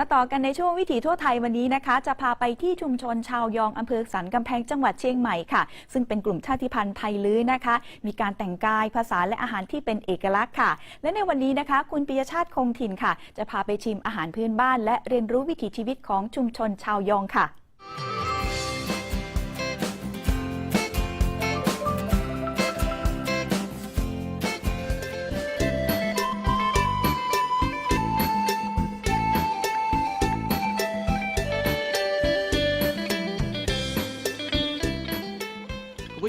มาต่อกันในช่วงวิถีทั่วไทยวันนี้นะคะ จะพาไปที่ชุมชนชาวยองอำเภอสันกำแพงจังหวัดเชียงใหม่ค่ะ ซึ่งเป็นกลุ่มชาติพันธุ์ไทยลื้อนะคะ มีการแต่งกายภาษาและอาหารที่เป็นเอกลักษณ์ค่ะ และในวันนี้นะคะ คุณปิยชาติคงถิ่นค่ะ จะพาไปชิมอาหารพื้นบ้าน และเรียนรู้วิถีชีวิตของชุมชนชาวยองค่ะ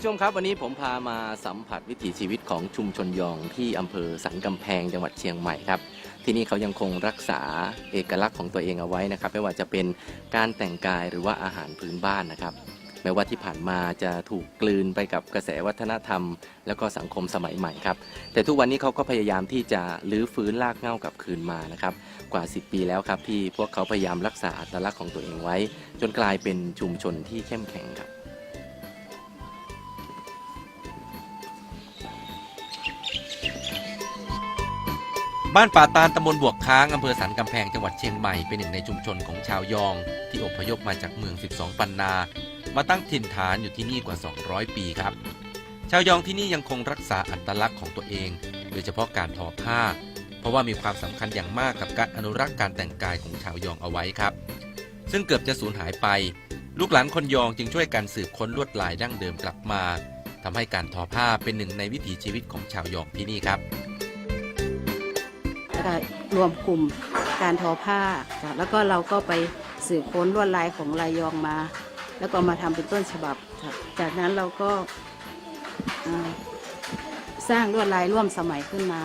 ผู้ชมครับวันนี้ผมพามาสัมผัสวิถีชีวิตของชุมชนยองที่อำเภอสันกำแพงจังหวัดเชียงใหม่ครับ ที่นี่เขายังคงรักษาเอกลักษณ์ของตัวเองเอาไว้นะครับ ไม่ว่าจะเป็นการแต่งกายหรือว่าอาหารพื้นบ้านนะครับ แม้ว่าที่ผ่านมาจะถูกกลืนไปกับกระแสวัฒนธรรม แล้วก็สังคมสมัยใหม่ครับ แต่ทุกวันนี้เขาก็พยายามที่จะลื้อฟื้นลากเหง้ากลับคืนมานะครับ กว่า 10 ปีแล้วครับที่พวกเขาพยายามรักษาอัตลักษณ์ของตัวเองไว้ จนกลายเป็นชุมชนที่เข้มแข็งครับ บ้านป่าตาลตำบลบวกค้างอำเภอสันกำแพงจังหวัดเชียงใหม่เป็นหนึ่งในชุมชนของชาวยอง ที่อพยพมาจากเมือง 12 ปันนา มาตั้งถิ่นฐานอยู่ที่นี่กว่า 200 ปีครับ ชาวยองที่นี่ยังคงรักษาอัตลักษณ์ของตัวเอง โดยเฉพาะการทอผ้า เพราะว่ามีความสำคัญอย่างมากกับการอนุรักษ์การแต่งกายของชาวยองเอาไว้ครับ ซึ่งเกือบจะสูญหายไป ลูกหลานคนยองจึงช่วยกันสืบค้นลวดลายดั้งเดิมกลับมาทำให้การทอผ้าเป็นหนึ่งในวิถีชีวิตของชาวยองที่นี่ครับ แล้วก็รวมกลุ่มการทอผ้าค่ะแล้วก็เราก็ไปสืบค้นลวดลายของลายยองมา แล้วก็มาทำเป็นต้นฉบับค่ะจากนั้นเราก็สร้างลวดลายร่วมสมัยขึ้นมา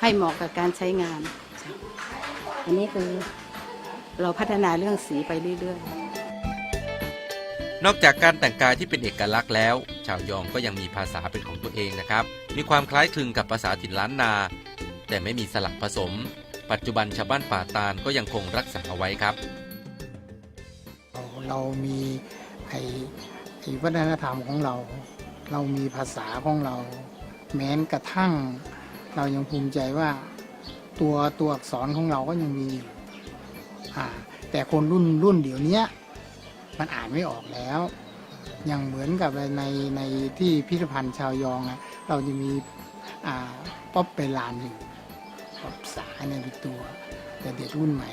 ให้เหมาะกับการใช้งาน อันนี้คือเราพัฒนาเรื่องสีไปเรื่อยๆ นอกจากการแต่งกายที่เป็นเอกลักษณ์แล้ว ชาวยองก็ยังมีภาษาเป็นของตัวเองนะครับ มีความคล้ายคลึงกับภาษาถิ่นล้านนา แต่ไม่มีสลักผสม ปัจจุบันชาวบ้านป่าตาลก็ยังคงรักษาเอาไว้ครับเราเรามีไอ้ไอ้วัฒนธรรมของเรา เรามีภาษาของเรา แม้นกระทั่ง เรายังภูมิใจว่าตัวตัวอักษรของเราก็ยังมีอยู่อ่าแต่คนรุ่นรุ่นเดี๋ยวนี้มันอ่านไม่ออกแล้วอย่างเหมือนกับในในที่พิพิธภัณฑ์ชาวยองอะเราจะมีอ่าป๊อปเปลานอยู่ ภาษาในตัว แต่เด็กรุ่นใหม่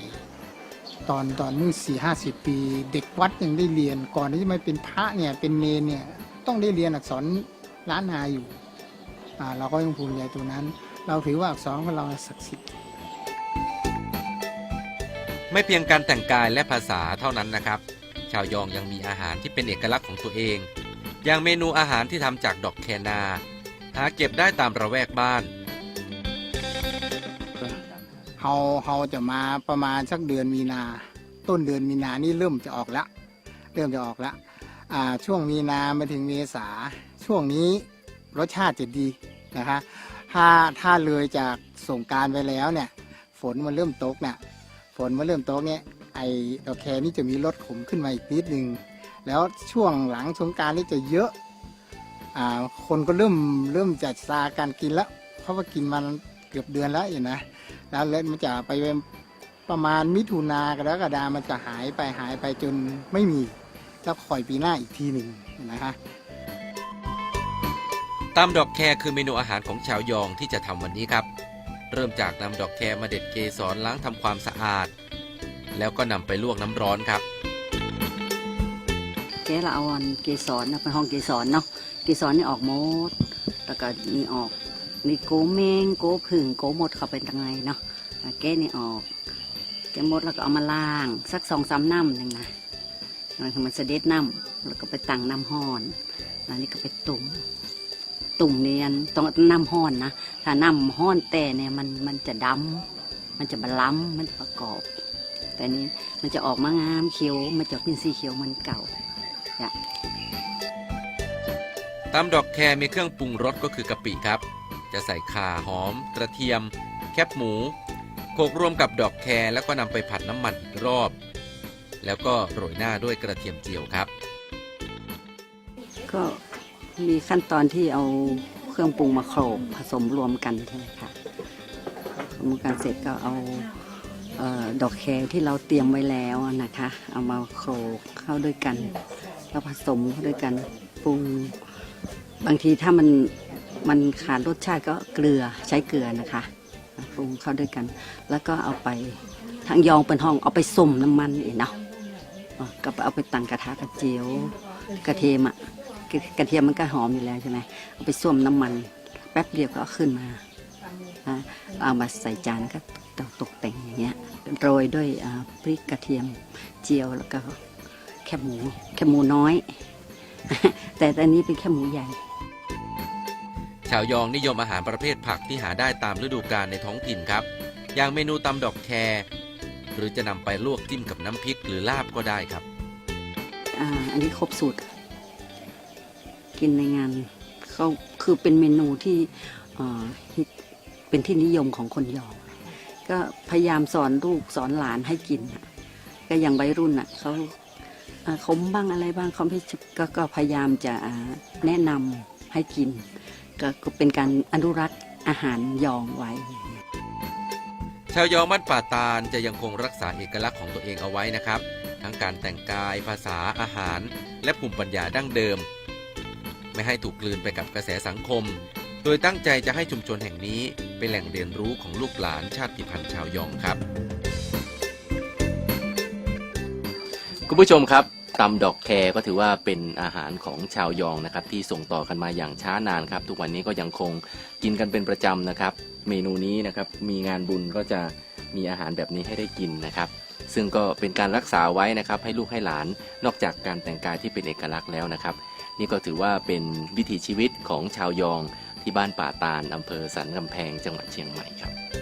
ตอนตอนเมื่อสี่ห้าสิบปี เด็กวัดยังได้เรียนก่อนที่จะมาเป็นพระเนี่ยเป็นเนนเนี่ย ต้องได้เรียนอักษรล้านนาอยู่อ่าเราก็ยังภูมิใจตัวนั้น เราถือว่าอักษรของเราศักดิ์สิทธิ์ไม่เพียงการแต่งกายและภาษาเท่านั้นนะครับ ชาวยองยังมีอาหารที่เป็นเอกลักษณ์ของตัวเอง อย่างเมนูอาหารที่ทำจากดอกแคนา หาเก็บได้ตามระแวกบ้าน เฮาเฮาจะมาประมาณสักเดือนมีนา ต้นเดือนมีนานี่เริ่มจะออกแล้วเริ่มจะออกแล้วอ่าช่วงมีนามาถึงเมษาช่วงนี้รสชาติจะดีนะคะถ้าถ้าเลยจากสงการไปแล้วเนี่ย ฝนมันเริ่มตกเนี่ยฝนมันเริ่มตกเนี่ยไอ้ดอกแคนี่จะมีรสขมขึ้นมาอีกนิดนึงแล้วช่วงหลังสงการนี่จะเยอะอ่าคนก็เริ่มเริ่มจัดซาการกินแล้วเพราะว่ากินมัน เกือบเดือนแล้วอยู่นะแล้วแล้วมันจะไปเป็นประมาณมิถุนากรกฎามันจะหายไปหายไปจนไม่มีแล้วคอยปีหน้าอีกทีหนึ่งนะคะตามดอกแครคือเมนูอาหารของชาวยองที่จะทำวันนี้ครับ เริ่มจากนำดอกแครมาเด็ดเกสรล้างทำความสะอาด แล้วก็นำไปลวกน้ำร้อนครับแกเราเอาอันเกสรนะเป็นห้องเกสรเนาะเกสรนี่ออกหมดแล้วก็มีออก มีโกเมงโกผึ่งโกหมดเข้าไปตังไงเนาะแกนี่ออกแกหมดแล้วก็เอามาล้าง สักสองสามน้ำหนึ่งนะแล้วให้มันเสด็จน้ำแล้วก็ไปตั้งน้ำห้อนแล้วนี่ก็ไปตุ่มตุ่มเนียนต้องน้ำห้อนนะถ้าน้ำห้อนแต่เนี่ยมันมันจะดำมันจะบล้ำมันจะประกอบ แต่นี้มันจะออกมางามเขียวมันจะเป็นสีเขียวเหมันเก่าตามดอกแครมีเครื่องปรุงรสก็คือกะปิครับ จะใส่ข่าหอม กระเทียม แคบหมูโขลกรวมกับดอกแครแล้วก็นำไปผัดน้ำมันอีกรอบ แล้วก็โรยหน้าด้วยกระเทียมเจียวครับ ก็มีขั้นตอนที่เอาเครื่องปรุงมาโขลกผสมรวมกันใช่ไหมคะผสมกันเสร็จก็เอาเออดอกแครที่เราเตรียมไว้แล้วนะคะ เอามาโขลกเข้าด้วยกัน แล้วผสมเข้าด้วยกันปรุงบางทีถ้ามัน มันขาดรสชาติก็เกลือใช้เกลือนะคะปรุงเข้าด้วยกัน แล้วก็เอาไปทางยองเป็นห้องเอาไปส้มน้ำมันเองเนาะก็เอาไปตั้งกระทะกระเจียวกระเทียมอะกระกระเทียมมันก็หอมอยู่แล้วใช่ไหมเอาไปส้มน้ำมัน แป๊บเดียวก็ขึ้นมาอะเอามาใส่จานก็ตกแต่งอย่างเงี้ยโรยด้วยพริกกระเทียมเจียวแล้วก็แคบหมูแคบหมูน้อย แต่อันนี้เป็นแคบหมูใหญ่ ชาวยองนิยมอาหารประเภทผักที่หาได้ตามฤดูกาลในท้องถิ่นครับ อย่างเมนูตำดอกแครหรือจะนำไปลวกจิ้มกับน้ำพริกหรือลาบก็ได้ครับอ่าอันนี้ครบสูตร กินในงานเขาคือเป็นเมนูที่ฮิตเป็นที่นิยมของคนยอง ก็พยายามสอนลูกสอนหลานให้กินก็อย่างวัยรุ่นอะเขาอ่าขมบ้างอะไรบ้างเขาไม่ก็ก็พยายามจะแนะนำให้กิน ก็ก็เป็นการอนุรักษ์อาหารยองไว้ ชาวยองบ้านป่าตาลจะยังคงรักษาเอกลักษณ์ของตัวเองเอาไว้นะครับ ทั้งการแต่งกายภาษาอาหาร และภูมิปัญญาดั้งเดิม ไม่ให้ถูกกลืนไปกับกระแสสังคม โดยตั้งใจจะให้ชุมชนแห่งนี้ เป็นแหล่งเรียนรู้ของลูกหลานชาติพันธุ์ชาวยองครับ คุณผู้ชมครับ ตำดอกแครก็ถือว่าเป็นอาหารของชาวยองนะครับที่ส่งต่อกันมาอย่างช้านานครับ ทุกวันนี้ก็ยังคงกินกันเป็นประจำนะครับ เมนูนี้นะครับมีงานบุญก็จะมีอาหารแบบนี้ให้ได้กินนะครับ ซึ่งก็เป็นการรักษาไว้นะครับ ให้ลูกให้หลานนอกจากการแต่งกายที่เป็นเอกลักษณ์แล้วนะครับ นี่ก็ถือว่าเป็นวิถีชีวิตของชาวยองที่บ้านป่าตาลอำเภอสันกำแพงจังหวัดเชียงใหม่ครับ